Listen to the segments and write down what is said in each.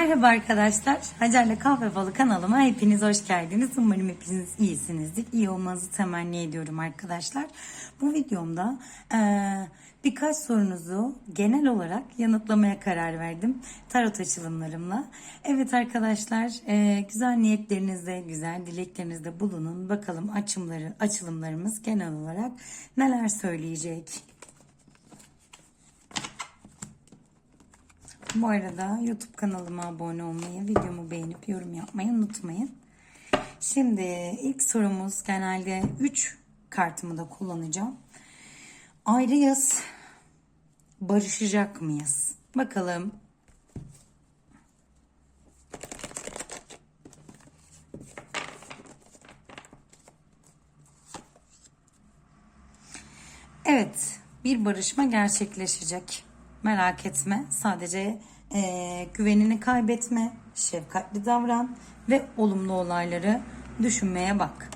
Merhaba arkadaşlar. Hacer'le Kahve Falı kanalıma hepiniz hoş geldiniz. Umarım hepiniz iyisinizdir. İyi olmanızı temenni ediyorum arkadaşlar. Bu videomda eee, birkaç sorunuzu genel olarak yanıtlamaya karar verdim. Tarot açılımlarımla. Evet arkadaşlar eee, güzel niyetlerinizde, güzel dileklerinizde bulunun. Bakalım açımları, açılımlarımız genel olarak neler söyleyecek. Bu arada YouTube kanalıma abone olmayı, videomu beğenip yorum yapmayı unutmayın. Şimdi ilk sorumuz genelde 3 kartımı da kullanacağım. Ayrıyız. Barışacak mıyız? Bakalım. Evet, bir barışma gerçekleşecek. Merak etme. Sadece eee, güvenini kaybetme, şefkatli davran ve olumlu olayları düşünmeye bak.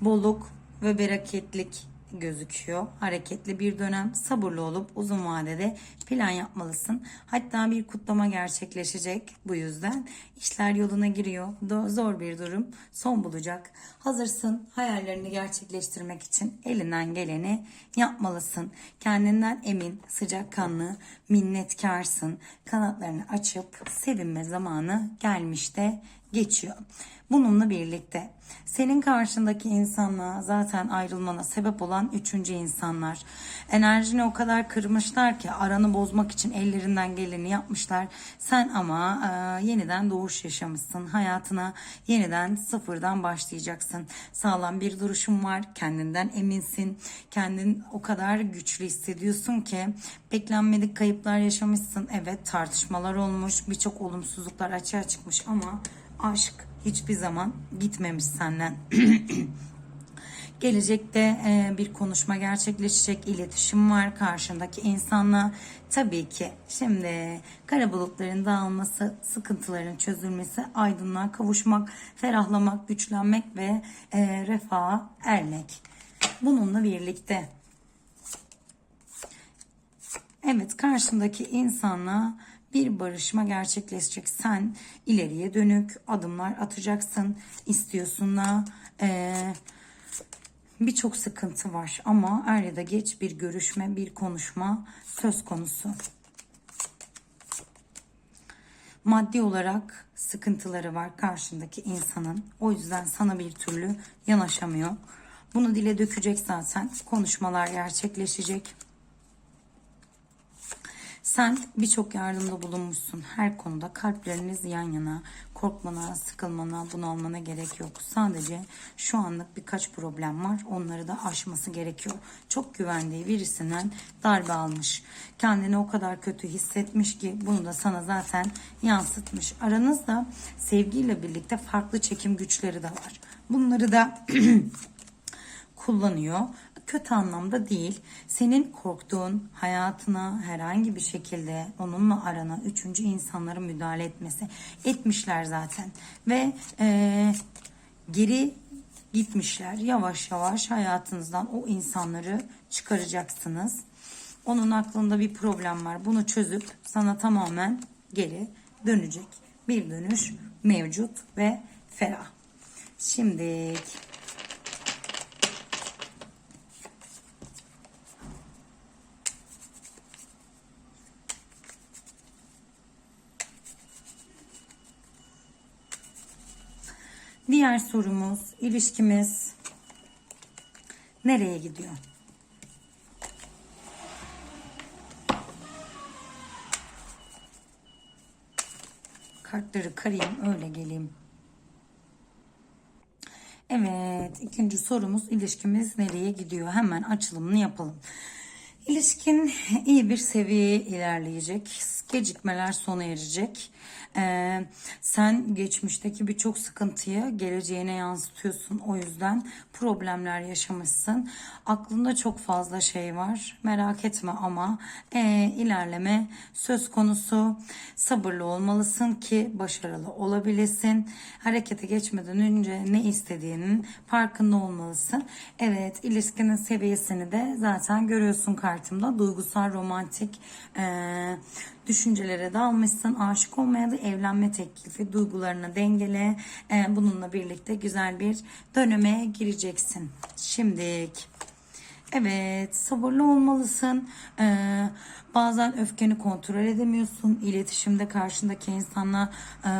Bolluk ve bereketlik gözüküyor. Hareketli bir dönem. Sabırlı olup uzun vadede plan yapmalısın. Hatta bir kutlama gerçekleşecek bu yüzden. işler yoluna giriyor. Zor bir durum son bulacak. Hazırsın hayallerini gerçekleştirmek için elinden geleni yapmalısın. Kendinden emin, sıcakkanlı, minnetkarsın. Kanatlarını açıp sevinme zamanı gelmişte geçiyor. Bununla birlikte senin karşındaki insanla zaten ayrılmana sebep olan üçüncü insanlar. Enerjini o kadar kırmışlar ki aranı bozmak için ellerinden geleni yapmışlar. Sen ama e, yeniden doğuş yaşamışsın. Hayatına yeniden sıfırdan başlayacaksın. Sağlam bir duruşun var. Kendinden eminsin. Kendin o kadar güçlü hissediyorsun ki beklenmedik kayıplar yaşamışsın. Evet tartışmalar olmuş. Birçok olumsuzluklar açığa çıkmış ama aşk hiçbir zaman gitmemiş senden. Gelecekte e, bir konuşma gerçekleşecek, iletişim var karşındaki insanla. Tabii ki şimdi kara bulutların dağılması, sıkıntıların çözülmesi, aydınlığa kavuşmak, ferahlamak, güçlenmek ve e, refaha ermek. Bununla birlikte Evet karşındaki insanla bir barışma gerçekleşecek. Sen ileriye dönük adımlar atacaksın. istiyorsun da eee, birçok sıkıntı var ama er ya da geç bir görüşme, bir konuşma söz konusu. Maddi olarak sıkıntıları var karşındaki insanın. O yüzden sana bir türlü yanaşamıyor. Bunu dile dökecek zaten. Konuşmalar gerçekleşecek. Sen birçok yardımda bulunmuşsun. Her konuda kalpleriniz yan yana. Korkmana, sıkılmana, bunalmana gerek yok. Sadece şu anlık birkaç problem var. Onları da aşması gerekiyor. Çok güvendiği birisinden darbe almış. Kendini o kadar kötü hissetmiş ki bunu da sana zaten yansıtmış. Aranızda sevgiyle birlikte farklı çekim güçleri de var. Bunları da kullanıyor. Kötü anlamda değil. Senin korktuğun hayatına herhangi bir şekilde onunla arana üçüncü insanların müdahale etmesi etmişler zaten. Ve eee, geri gitmişler. Yavaş yavaş hayatınızdan o insanları çıkaracaksınız. Onun aklında bir problem var. Bunu çözüp sana tamamen geri dönecek. Bir dönüş mevcut ve ferah. Şimdi Diğer sorumuz ilişkimiz nereye gidiyor? Kartları karayım öyle geleyim. Evet ikinci sorumuz ilişkimiz nereye gidiyor? Hemen açılımını yapalım. İlişkin iyi bir seviyeye ilerleyecek. Gecikmeler sona erecek. Ee, sen geçmişteki birçok sıkıntıyı geleceğine yansıtıyorsun. O yüzden problemler yaşamışsın. Aklında çok fazla şey var. Merak etme ama ee, ilerleme söz konusu. Sabırlı olmalısın ki başarılı olabilesin. Harekete geçmeden önce ne istediğinin farkında olmalısın. Evet ilişkinin seviyesini de zaten görüyorsun karşı kartımda duygusal romantik e, düşüncelere dalmışsın. Aşık olmaya da evlenme teklifi duygularını dengele. E, bununla birlikte güzel bir döneme gireceksin. Şimdilik. Evet, sabırlı olmalısın. Ee, bazen öfkeni kontrol edemiyorsun. İletişimde karşındaki insanla e,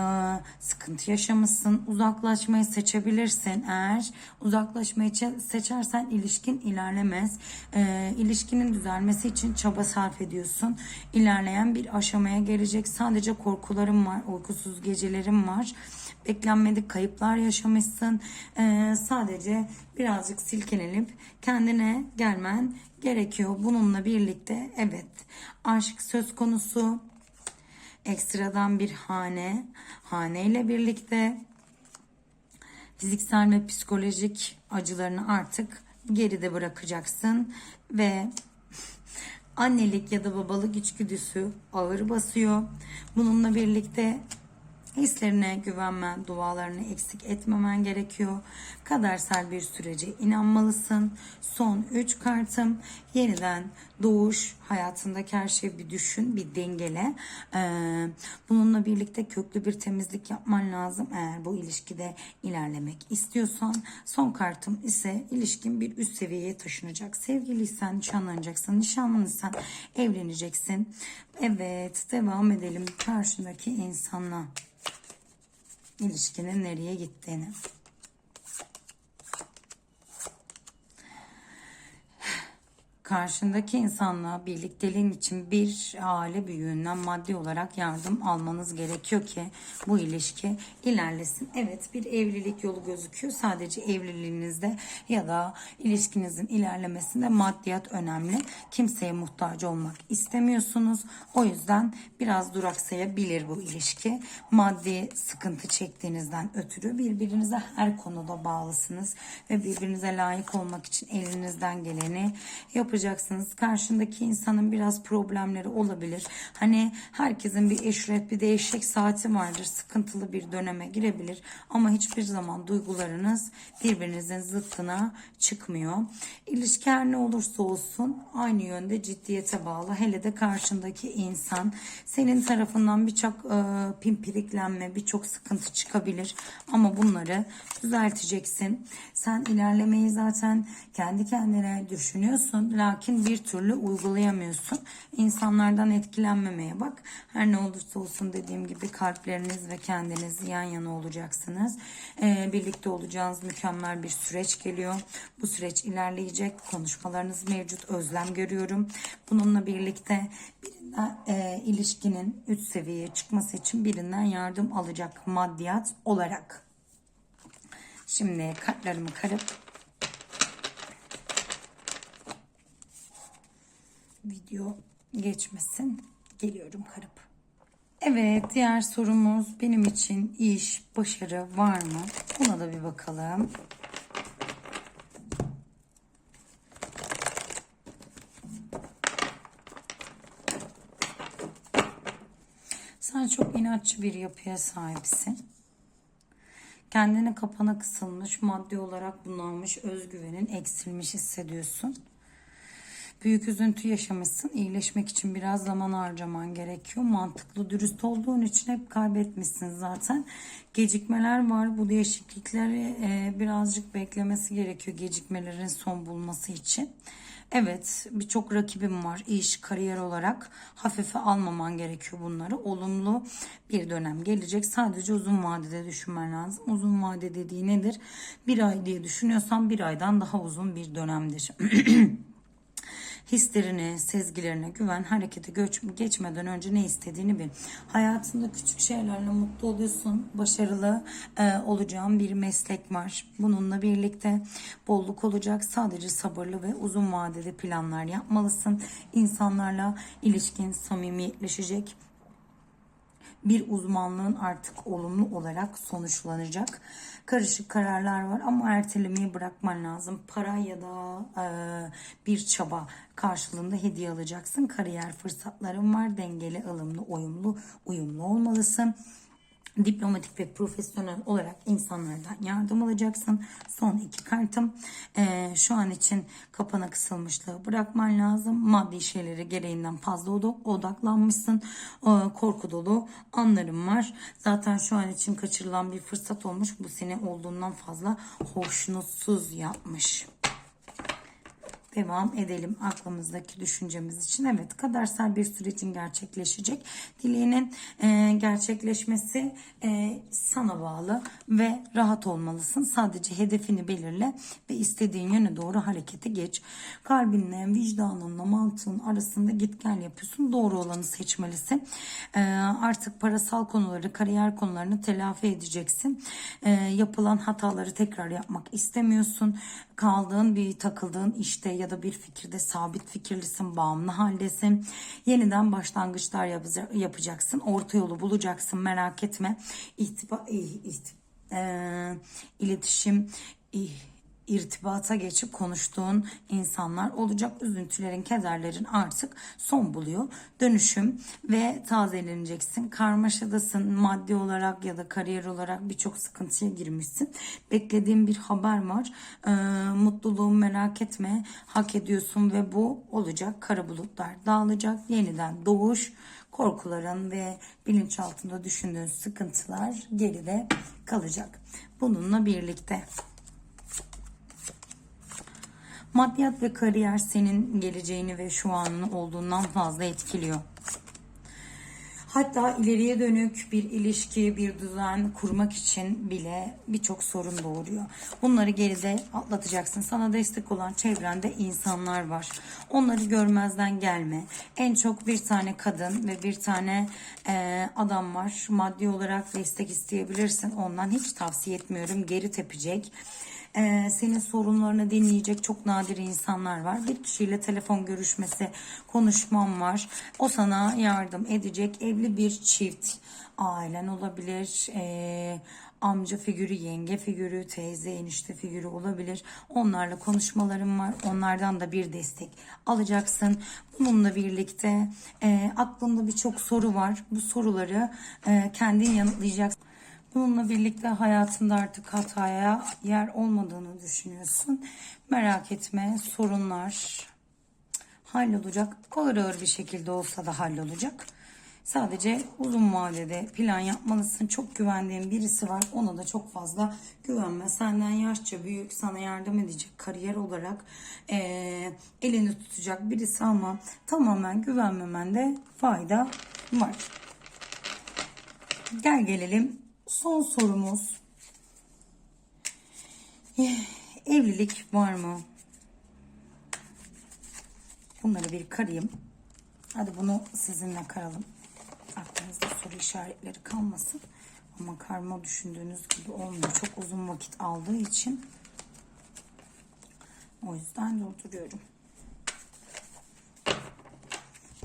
sıkıntı yaşamışsın. Uzaklaşmayı seçebilirsin. Eğer uzaklaşmayı çe- seçersen ilişkin ilerlemez. Ee, ilişkinin düzelmesi için çaba sarf ediyorsun. İlerleyen bir aşamaya gelecek. Sadece korkularım var, uykusuz gecelerim var beklenmedik kayıplar yaşamışsın. Ee, sadece birazcık silkelenip kendine gelmen gerekiyor. Bununla birlikte evet aşk söz konusu. Ekstradan bir hane, haneyle birlikte fiziksel ve psikolojik acılarını artık geride bırakacaksın ve annelik ya da babalık içgüdüsü ağır basıyor. Bununla birlikte Hislerine güvenmen, dualarını eksik etmemen gerekiyor. Kadersel bir sürece inanmalısın. Son 3 kartım yeniden doğuş, hayatındaki her şeyi bir düşün, bir dengele. Ee, bununla birlikte köklü bir temizlik yapman lazım eğer bu ilişkide ilerlemek istiyorsan. Son kartım ise ilişkin bir üst seviyeye taşınacak. Sevgiliysen nişanlanacaksın, nişanlıysan evleneceksin. Evet, devam edelim karşındaki insanla ilişkinin nereye gittiğini. Karşındaki insanla birlikteliğin için bir aile büyüğünden maddi olarak yardım almanız gerekiyor ki bu ilişki ilerlesin. Evet bir evlilik yolu gözüküyor. Sadece evliliğinizde ya da ilişkinizin ilerlemesinde maddiyat önemli. Kimseye muhtaç olmak istemiyorsunuz. O yüzden biraz duraksayabilir bu ilişki. Maddi sıkıntı çektiğinizden ötürü birbirinize her konuda bağlısınız ve birbirinize layık olmak için elinizden geleni yapacaksınız. Karşındaki insanın biraz problemleri olabilir. Hani herkesin bir eşret bir de eşek saati vardır. Sıkıntılı bir döneme girebilir. Ama hiçbir zaman duygularınız birbirinizin zıttına çıkmıyor. İlişki her ne olursa olsun aynı yönde ciddiyete bağlı. Hele de karşındaki insan senin tarafından birçok e, pimpiriklenme, birçok sıkıntı çıkabilir. Ama bunları düzelteceksin. Sen ilerlemeyi zaten kendi kendine düşünüyorsun. Lakin bir türlü uygulayamıyorsun. İnsanlardan etkilenmemeye bak. Her ne olursa olsun dediğim gibi kalpleriniz ve kendiniz yan yana olacaksınız. Ee, birlikte olacağınız mükemmel bir süreç geliyor. Bu süreç ilerleyecek. Konuşmalarınız mevcut. Özlem görüyorum. Bununla birlikte e, ilişkinin üst seviyeye çıkması için birinden yardım alacak maddiyat olarak. Şimdi kartlarımı karıp video geçmesin. Geliyorum karıp. Evet diğer sorumuz benim için iş, başarı var mı? Buna da bir bakalım. Sen çok inatçı bir yapıya sahipsin. Kendine kapana kısılmış, maddi olarak bunalmış, özgüvenin eksilmiş hissediyorsun. Büyük üzüntü yaşamışsın. İyileşmek için biraz zaman harcaman gerekiyor. Mantıklı, dürüst olduğun için hep kaybetmişsin zaten. Gecikmeler var. Bu değişiklikleri e, birazcık beklemesi gerekiyor gecikmelerin son bulması için. Evet birçok rakibim var iş kariyer olarak hafife almaman gerekiyor bunları olumlu bir dönem gelecek sadece uzun vadede düşünmen lazım uzun vade dediği nedir bir ay diye düşünüyorsan bir aydan daha uzun bir dönemdir Hislerine, sezgilerine güven, harekete göç, geçmeden önce ne istediğini bil. Hayatında küçük şeylerle mutlu oluyorsun, başarılı e, olacağın bir meslek var. Bununla birlikte bolluk olacak. Sadece sabırlı ve uzun vadede planlar yapmalısın. İnsanlarla ilişkin samimiyetleşecek bir uzmanlığın artık olumlu olarak sonuçlanacak. Karışık kararlar var ama ertelemeyi bırakman lazım. Para ya da e, bir çaba karşılığında hediye alacaksın. Kariyer fırsatların var. Dengeli, ılımlı, uyumlu, uyumlu olmalısın diplomatik ve profesyonel olarak insanlardan yardım alacaksın. Son iki kartım. Ee, şu an için kapana kısılmışlığı bırakman lazım. Maddi şeylere gereğinden fazla odak- odaklanmışsın. Ee, korku dolu anlarım var. Zaten şu an için kaçırılan bir fırsat olmuş. Bu seni olduğundan fazla hoşnutsuz yapmış. Devam edelim aklımızdaki düşüncemiz için. Evet kadersel bir sürecin gerçekleşecek. Dileğinin e, gerçekleşmesi e, sana bağlı ve rahat olmalısın. Sadece hedefini belirle ve istediğin yöne doğru harekete geç. Kalbinle, vicdanınla, mantığın arasında git gel yapıyorsun. Doğru olanı seçmelisin. E, artık parasal konuları, kariyer konularını telafi edeceksin. E, yapılan hataları tekrar yapmak istemiyorsun. Kaldığın bir takıldığın işte ya da bir fikirde sabit fikirlisin, bağımlı haldesin. Yeniden başlangıçlar yapacaksın. Orta yolu bulacaksın merak etme. İhtiba, ih- ihti- eee, iletişim, irtibata geçip konuştuğun insanlar olacak. Üzüntülerin, kederlerin artık son buluyor. Dönüşüm ve tazeleneceksin. Karmaşadasın maddi olarak ya da kariyer olarak birçok sıkıntıya girmişsin. Beklediğin bir haber var. Ee, mutluluğu merak etme. Hak ediyorsun ve bu olacak. Kara bulutlar dağılacak. Yeniden doğuş korkuların ve bilinçaltında düşündüğün sıkıntılar geride kalacak. Bununla birlikte Maddiyat ve kariyer senin geleceğini ve şu anını olduğundan fazla etkiliyor. Hatta ileriye dönük bir ilişki, bir düzen kurmak için bile birçok sorun doğuruyor. Bunları geride atlatacaksın. Sana destek olan çevrende insanlar var. Onları görmezden gelme. En çok bir tane kadın ve bir tane e, adam var. Maddi olarak destek isteyebilirsin. Ondan hiç tavsiye etmiyorum. Geri tepecek. Ee, senin sorunlarını dinleyecek çok nadir insanlar var. Bir kişiyle telefon görüşmesi, konuşmam var. O sana yardım edecek evli bir çift. Ailen olabilir, ee, amca figürü, yenge figürü, teyze, enişte figürü olabilir. Onlarla konuşmalarım var. Onlardan da bir destek alacaksın. Bununla birlikte ee, aklında birçok soru var. Bu soruları ee, kendin yanıtlayacaksın. Bununla birlikte hayatında artık hataya yer olmadığını düşünüyorsun. Merak etme sorunlar hallolacak. Ağır ağır bir şekilde olsa da hallolacak. Sadece uzun vadede plan yapmalısın. Çok güvendiğin birisi var. Ona da çok fazla güvenme. Senden yaşça büyük, sana yardım edecek kariyer olarak eee, elini tutacak birisi ama tamamen güvenmemende fayda var. Gel gelelim son sorumuz. Eh, Evlilik var mı? Bunları bir karayım. Hadi bunu sizinle karalım. Aklınızda soru işaretleri kalmasın. Ama karma düşündüğünüz gibi olmuyor. Çok uzun vakit aldığı için. O yüzden durduruyorum.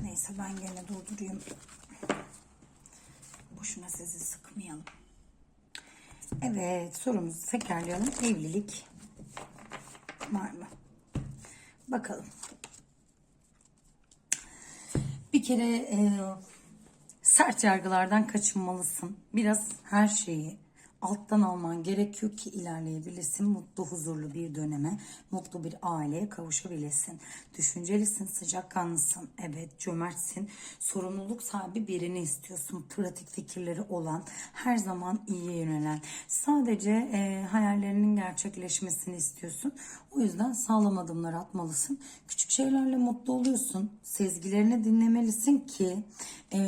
Neyse ben gene durdurayım. Boşuna sizi sıkmayalım. Evet sorumuzu tekrarlayalım. Evlilik var mı? Bakalım. Bir kere e, sert yargılardan kaçınmalısın. Biraz her şeyi alttan alman gerekiyor ki ilerleyebilesin. Mutlu, huzurlu bir döneme, mutlu bir aileye kavuşabilesin. Düşüncelisin, sıcakkanlısın, evet cömertsin. Sorumluluk sahibi birini istiyorsun. Pratik fikirleri olan, her zaman iyiye yönelen. Sadece e, hayallerinin gerçekleşmesini istiyorsun. O yüzden sağlam adımlar atmalısın. Küçük şeylerle mutlu oluyorsun. Sezgilerini dinlemelisin ki e,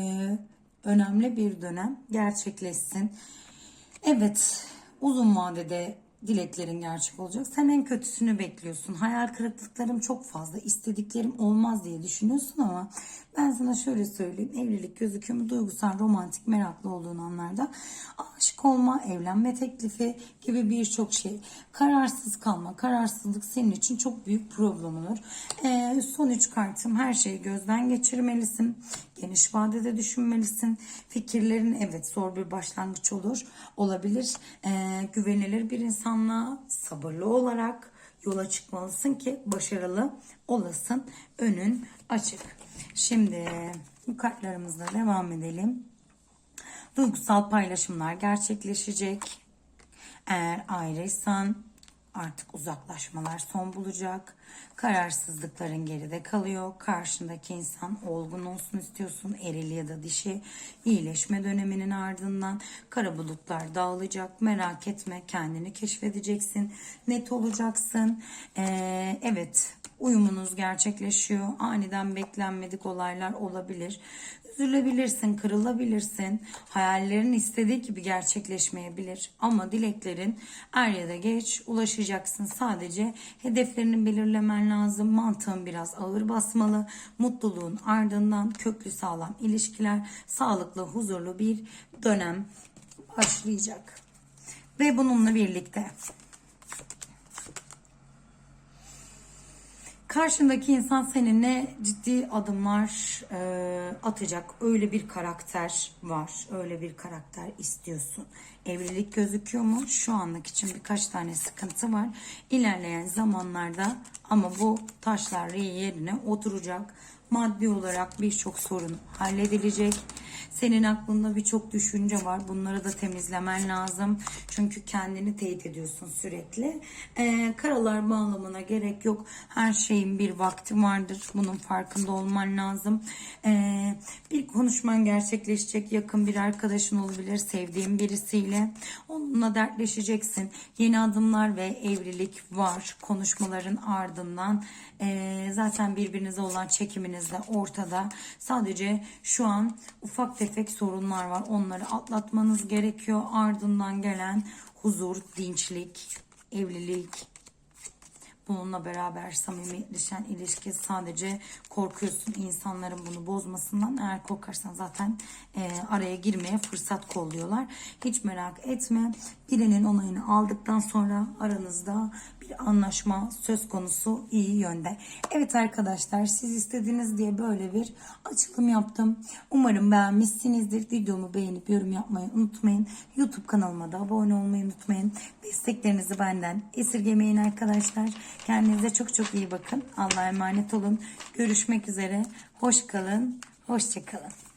önemli bir dönem gerçekleşsin. Evet, uzun vadede dileklerin gerçek olacak. Sen en kötüsünü bekliyorsun. Hayal kırıklıklarım çok fazla. istediklerim olmaz diye düşünüyorsun ama ben sana şöyle söyleyeyim. Evlilik gözüküyor? Duygusal, romantik, meraklı olduğun anlarda aşık olma, evlenme teklifi gibi birçok şey. Kararsız kalma. Kararsızlık senin için çok büyük problem olur. Ee, son üç kartım her şeyi gözden geçirmelisin. Geniş vadede düşünmelisin. Fikirlerin evet zor bir başlangıç olur. Olabilir. Ee, güvenilir bir insanla sabırlı olarak yola çıkmalısın ki başarılı olasın. Önün açık. Şimdi bu kartlarımızla devam edelim. Duygusal paylaşımlar gerçekleşecek. Eğer ayrıysan artık uzaklaşmalar son bulacak. Kararsızlıkların geride kalıyor. Karşındaki insan olgun olsun istiyorsun. Eril ya da dişi. iyileşme döneminin ardından kara bulutlar dağılacak. Merak etme kendini keşfedeceksin. Net olacaksın. Ee, evet uyumunuz gerçekleşiyor. Aniden beklenmedik olaylar olabilir. Üzülebilirsin, kırılabilirsin. Hayallerin istediği gibi gerçekleşmeyebilir. Ama dileklerin er ya da geç ulaşacaksın. Sadece hedeflerini belirlemen lazım. Mantığın biraz ağır basmalı. Mutluluğun ardından köklü sağlam ilişkiler, sağlıklı, huzurlu bir dönem başlayacak. Ve bununla birlikte Karşındaki insan seninle ciddi adımlar e, atacak. Öyle bir karakter var. Öyle bir karakter istiyorsun. Evlilik gözüküyor mu? Şu anlık için birkaç tane sıkıntı var. İlerleyen zamanlarda ama bu taşlar yerine oturacak. Maddi olarak birçok sorun halledilecek. Senin aklında birçok düşünce var. Bunları da temizlemen lazım. Çünkü kendini teyit ediyorsun sürekli. Ee, karalar bağlamana gerek yok. Her şeyin bir vakti vardır. Bunun farkında olman lazım. Ee, bir konuşman gerçekleşecek. Yakın bir arkadaşın olabilir. Sevdiğin birisiyle. Onunla dertleşeceksin. Yeni adımlar ve evlilik var. Konuşmaların ardından ee, zaten birbirinize olan çekiminiz de ortada. Sadece şu an ufak tefek sorunlar var. Onları atlatmanız gerekiyor. Ardından gelen huzur, dinçlik, evlilik, Bununla beraber samimileşen ilişki sadece korkuyorsun insanların bunu bozmasından. Eğer korkarsan zaten e, araya girmeye fırsat kolluyorlar. Hiç merak etme. Birinin onayını aldıktan sonra aranızda bir anlaşma söz konusu iyi yönde. Evet arkadaşlar siz istediniz diye böyle bir açılım yaptım. Umarım beğenmişsinizdir. Videomu beğenip yorum yapmayı unutmayın. YouTube kanalıma da abone olmayı unutmayın. Desteklerinizi benden esirgemeyin arkadaşlar. Kendinize çok çok iyi bakın. Allah'a emanet olun. Görüşmek üzere. Hoş kalın. Hoşça kalın.